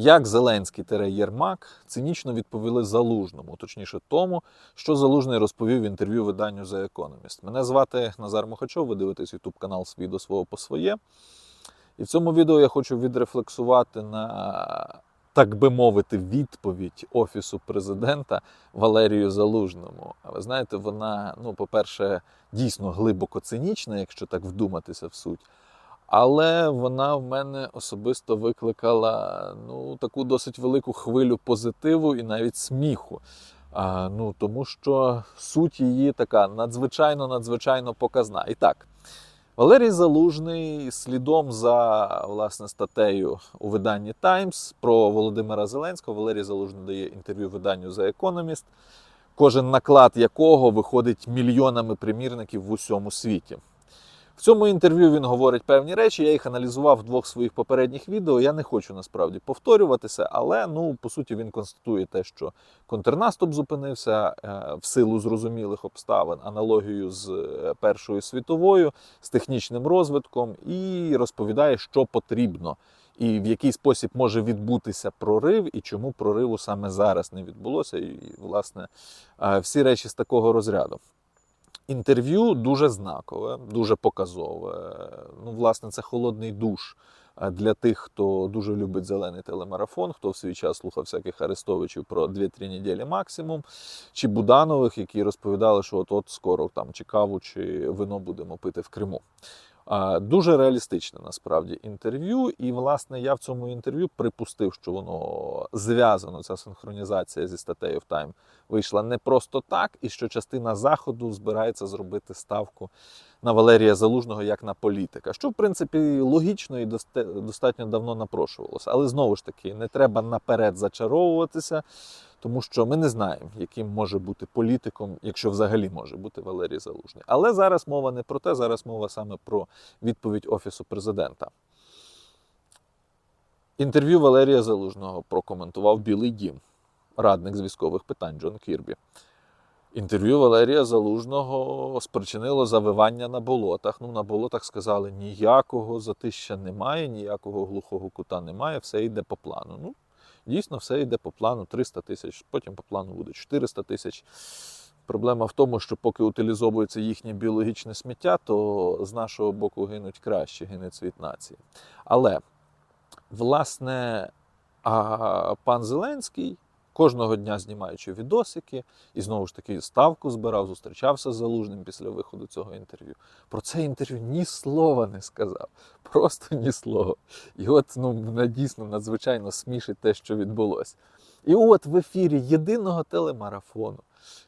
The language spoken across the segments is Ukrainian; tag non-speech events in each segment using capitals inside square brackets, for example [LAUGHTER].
Як Зеленський Єрмак цинічно відповіли Залужному, точніше тому, що Залужний розповів в інтерв'ю виданню The Economist. Мене звати Назар Мохачов, ви дивитесь YouTube канал свій до свого по своє. І в цьому відео я хочу відрефлексувати на, так би мовити, відповідь Офісу президента Валерію Залужному. А ви знаєте, вона, ну, по-перше, дійсно глибоко цинічна, якщо так вдуматися в суть. Але вона в мене особисто викликала ну, таку досить велику хвилю позитиву і навіть сміху. А, ну, Тому що суть її така надзвичайно надзвичайно показна. І так, Валерій Залужний слідом за власне статтею у виданні Times про Володимира Зеленського. Валерій Залужний дає інтерв'ю виданню The Economist, кожен наклад якого виходить мільйонами примірників в усьому світі. В цьому інтерв'ю він говорить певні речі. Я їх аналізував в двох своїх попередніх відео. Я не хочу насправді повторюватися, але ну по суті він констатує те, що контрнаступ зупинився е, в силу зрозумілих обставин, аналогію з е, Першою світовою, з технічним розвитком, і розповідає, що потрібно, і в який спосіб може відбутися прорив, і чому прориву саме зараз не відбулося. І власне е, всі речі з такого розряду. Інтерв'ю дуже знакове, дуже показове. Ну, власне, це холодний душ для тих, хто дуже любить зелений телемарафон, хто в свій час слухав всяких арестовичів про 2-3 неділі максимум, чи Буданових, які розповідали, що от от скоро там чи каву, чи вино будемо пити в Криму. Дуже реалістичне насправді інтерв'ю, і власне я в цьому інтерв'ю припустив, що воно зв'язано, ця синхронізація зі статтею в Time вийшла не просто так, і що частина заходу збирається зробити ставку на Валерія Залужного як на політика, що в принципі логічно і достатньо давно напрошувалося. Але знову ж таки не треба наперед зачаровуватися. Тому що ми не знаємо, яким може бути політиком, якщо взагалі може бути Валерій Залужний. Але зараз мова не про те, зараз мова саме про відповідь Офісу президента. Інтерв'ю Валерія Залужного прокоментував Білий Дім, радник з військових питань Джон Кірбі. Інтерв'ю Валерія Залужного спричинило завивання на болотах. Ну, на болотах сказали, ніякого затища немає, ніякого глухого кута немає, все йде по плану. Ну, Дійсно, все йде по плану 300 тисяч, потім по плану буде 400 тисяч. Проблема в тому, що поки утилізовується їхнє біологічне сміття, то з нашого боку гинуть краще, гине цвіт нації. Але, власне, а пан Зеленський кожного дня знімаючи відосики, і знову ж таки ставку збирав, зустрічався з залужним після виходу цього інтерв'ю. Про це інтерв'ю ні слова не сказав. Просто ні слова. І от ну, мене дійсно надзвичайно смішить те, що відбулося. І от в ефірі єдиного телемарафону.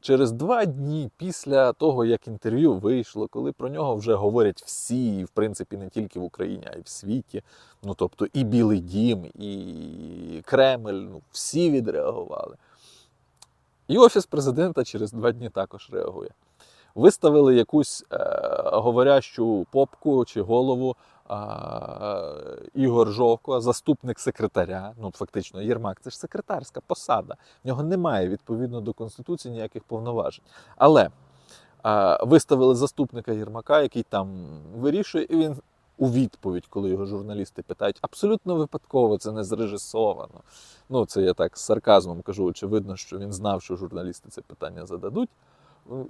Через два дні після того, як інтерв'ю вийшло, коли про нього вже говорять всі, в принципі, не тільки в Україні, а й в світі. Ну тобто і Білий Дім, і Кремль, ну всі відреагували. І Офіс президента через два дні також реагує. Виставили якусь е, говорящу попку чи голову Ігор Жовко, заступник секретаря. Ну, фактично, Єрмак це ж секретарська посада. В нього немає відповідно до Конституції ніяких повноважень. Але а, виставили заступника Єрмака, який там вирішує, і він у відповідь, коли його журналісти питають, абсолютно випадково це не зрежисовано. Ну, це я так з сарказмом кажу. Очевидно, що він знав, що журналісти це питання зададуть. Ну,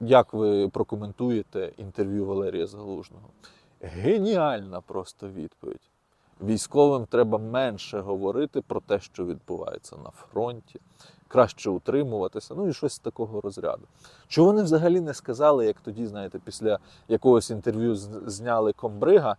Як ви прокоментуєте інтерв'ю Валерія Залужного? Геніальна просто відповідь. Військовим треба менше говорити про те, що відбувається на фронті, краще утримуватися, ну і щось з такого розряду. Чого вони взагалі не сказали, як тоді, знаєте, після якогось інтерв'ю зняли комбрига,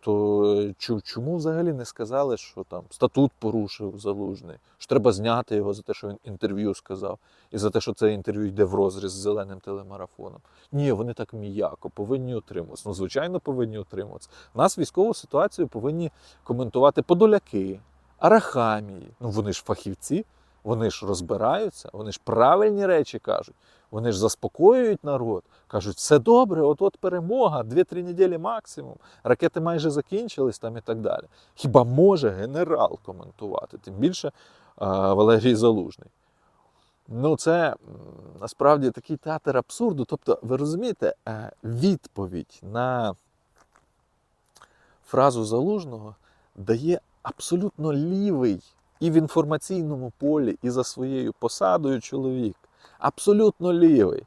то чому взагалі не сказали, що там статут порушив залужний, що треба зняти його за те, що він інтерв'ю сказав, і за те, що це інтерв'ю йде в розріз з зеленим телемарафоном? Ні, вони так м'яко повинні утримуватися. Ну, звичайно, повинні утримуватися. Нас військову ситуацію повинні коментувати подоляки, арахамії. Ну вони ж фахівці, вони ж розбираються, вони ж правильні речі кажуть. Вони ж заспокоюють народ, кажуть, все добре, от-от перемога, 2-3 неділі максимум, ракети майже закінчились там і так далі. Хіба може генерал коментувати? Тим більше а, Валерій Залужний. Ну, це насправді такий театр абсурду. Тобто, ви розумієте, е, відповідь на фразу залужного дає абсолютно лівий і в інформаційному полі, і за своєю посадою чоловік. Абсолютно лівий.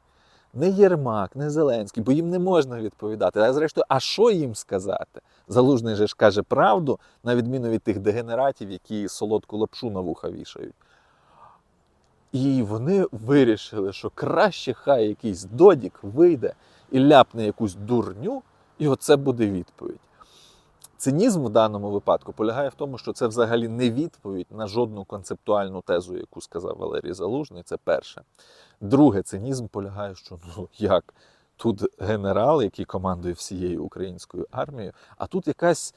Не Єрмак, не Зеленський, бо їм не можна відповідати. А зрештою, а що їм сказати? Залужний же ж каже правду, на відміну від тих дегенератів, які солодку лапшу на вуха вішають. І вони вирішили, що краще хай якийсь додік вийде і ляпне якусь дурню, і оце буде відповідь. Цинізм в даному випадку полягає в тому, що це взагалі не відповідь на жодну концептуальну тезу, яку сказав Валерій Залужний. Це перше. Друге, цинізм полягає, що ну як тут генерал, який командує всією українською армією, а тут якась.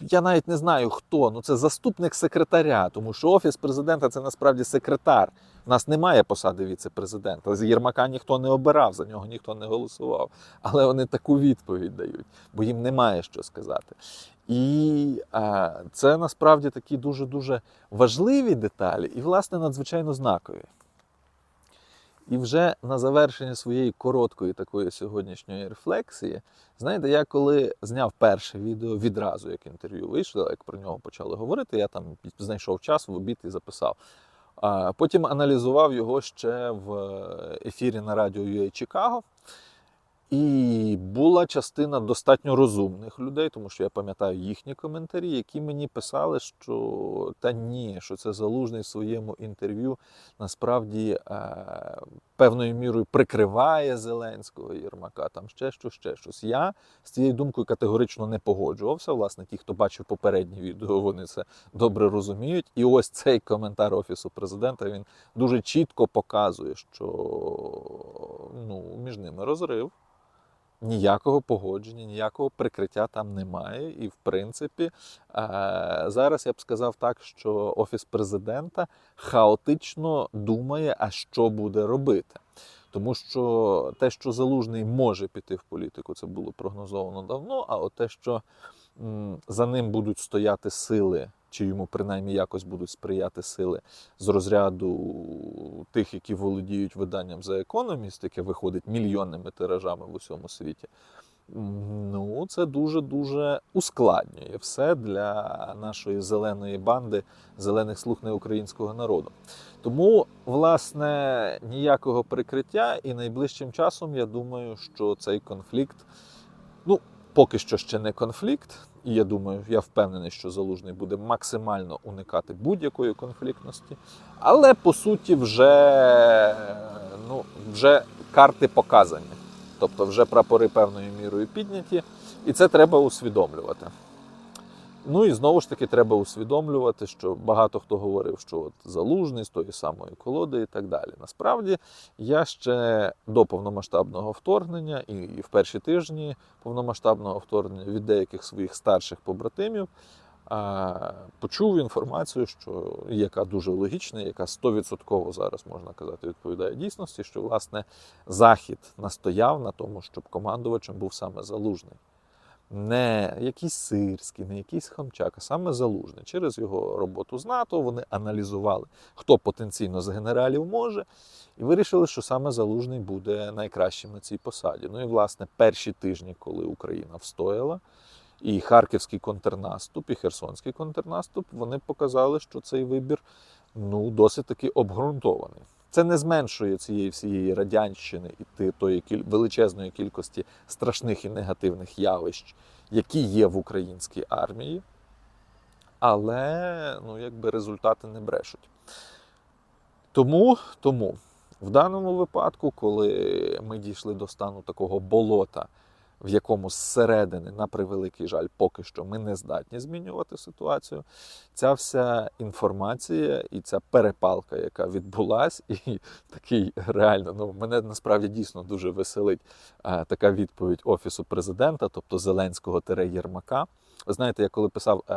Я навіть не знаю хто, ну це заступник секретаря, тому що офіс президента це насправді секретар. У нас немає посади віце-президента. З Єрмака ніхто не обирав, за нього ніхто не голосував. Але вони таку відповідь дають, бо їм немає що сказати. І а, це насправді такі дуже дуже важливі деталі, і, власне, надзвичайно знакові. І вже на завершення своєї короткої такої сьогоднішньої рефлексії, знаєте, я коли зняв перше відео відразу, як інтерв'ю вийшло, як про нього почали говорити, я там знайшов час в обід і записав. Потім аналізував його ще в ефірі на радіо UA Чикаго. І була частина достатньо розумних людей, тому що я пам'ятаю їхні коментарі, які мені писали, що та ні, що це залужний в своєму інтерв'ю насправді е, певною мірою прикриває Зеленського Єрмака, там ще щось, ще щось. Я з цією думкою категорично не погоджувався. Власне, ті, хто бачив попередні відео, вони це добре розуміють. І ось цей коментар офісу президента він дуже чітко показує, що ну, між ними розрив. Ніякого погодження, ніякого прикриття там немає. І, в принципі, е, зараз я б сказав так, що офіс президента хаотично думає, а що буде робити. Тому що те, що залужний може піти в політику, це було прогнозовано давно. А от те, що за ним будуть стояти сили, чи йому принаймні якось будуть сприяти сили з розряду тих, які володіють виданням за економіст, яке виходить мільйонними тиражами в усьому світі. Ну, це дуже дуже ускладнює все для нашої зеленої банди, зелених слуг неукраїнського народу. Тому, власне, ніякого прикриття, і найближчим часом я думаю, що цей конфлікт, поки що ще не конфлікт, і я думаю, я впевнений, що залужний буде максимально уникати будь-якої конфліктності. Але по суті, вже, ну, вже карти показані. Тобто вже прапори певною мірою підняті, і це треба усвідомлювати. Ну і знову ж таки треба усвідомлювати, що багато хто говорив, що от залужний з тої самої колоди і так далі. Насправді я ще до повномасштабного вторгнення і в перші тижні повномасштабного вторгнення від деяких своїх старших побратимів а, почув інформацію, що яка дуже логічна, яка 100% зараз можна казати, відповідає дійсності, що власне Захід настояв на тому, щоб командувачем був саме залужний не якийсь сирський, не якийсь хамчак, а саме залужний. Через його роботу з НАТО вони аналізували, хто потенційно з генералів може, і вирішили, що саме залужний буде найкращим на цій посаді. Ну і власне перші тижні, коли Україна встояла. І харківський контрнаступ, і херсонський контрнаступ вони показали, що цей вибір ну досить таки обґрунтований. Це не зменшує цієї всієї радянщини і тої величезної кількості страшних і негативних явищ, які є в українській армії, але ну, якби результати не брешуть. Тому, тому в даному випадку, коли ми дійшли до стану такого болота, в якому зсередини, на превеликий жаль, поки що ми не здатні змінювати ситуацію. Ця вся інформація і ця перепалка, яка відбулась, [LAUGHS] і такий реально, ну мене насправді дійсно дуже веселить а, така відповідь офісу президента, тобто Зеленського тере Єрмака. Ви знаєте, я коли писав, е,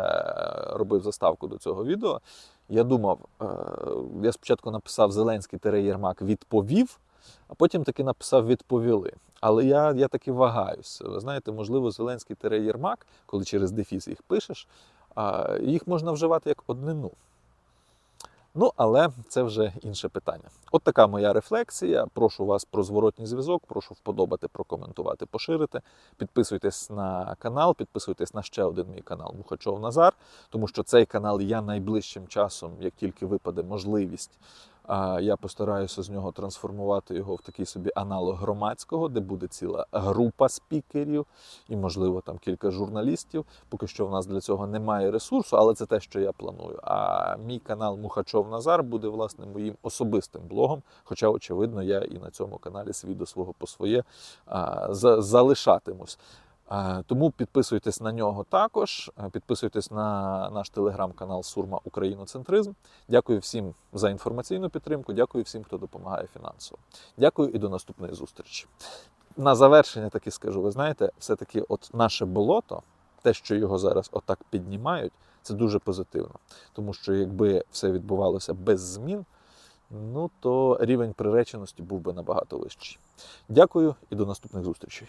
робив заставку до цього відео, я думав, е, я спочатку написав Зеленський тере Єрмак відповів, а потім таки написав відповіли. Але я, я таки вагаюся. Ви знаєте, можливо, Зеленський тере Єрмак, коли через дефіс їх пишеш, їх можна вживати як однину. Ну, але це вже інше питання. От така моя рефлексія. Прошу вас про зворотній зв'язок, прошу вподобати, прокоментувати, поширити. Підписуйтесь на канал, підписуйтесь на ще один мій канал Мухачов Назар, тому що цей канал я найближчим часом, як тільки випаде можливість, я постараюся з нього трансформувати його в такий собі аналог громадського, де буде ціла група спікерів і, можливо, там кілька журналістів. Поки що в нас для цього немає ресурсу, але це те, що я планую. А мій канал Мухачов Назар буде власне моїм особистим блогом. Хоча, очевидно, я і на цьому каналі свій до свого по своє залишатимусь. Тому підписуйтесь на нього також. Підписуйтесь на наш телеграм-канал Сурма Україноцентризм. Дякую всім за інформаційну підтримку. Дякую всім, хто допомагає фінансово. Дякую і до наступної зустрічі. На завершення таки скажу: ви знаєте, все-таки, от наше болото, те, що його зараз отак піднімають, це дуже позитивно. Тому що якби все відбувалося без змін, ну то рівень приреченості був би набагато вищий. Дякую і до наступних зустрічей.